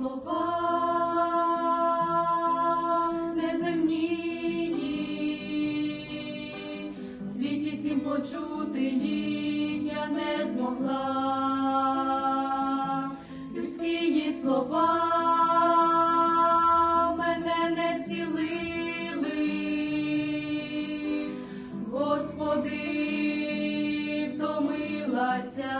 слова неземні, світі цім почути їх я не змогла, людські слова мене не зцілили, Господи, втомилася.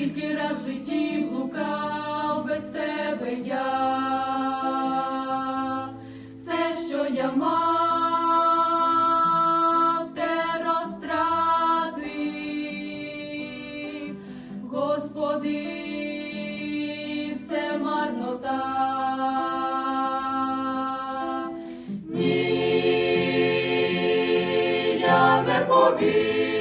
скільки раз в житті блукав без тебе я, все, що я мав, те розтратив, Господи, все марнота. Ні, я не повірю.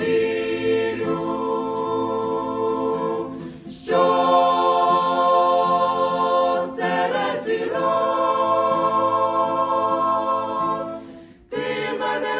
вірю, що серед зірок ти мене.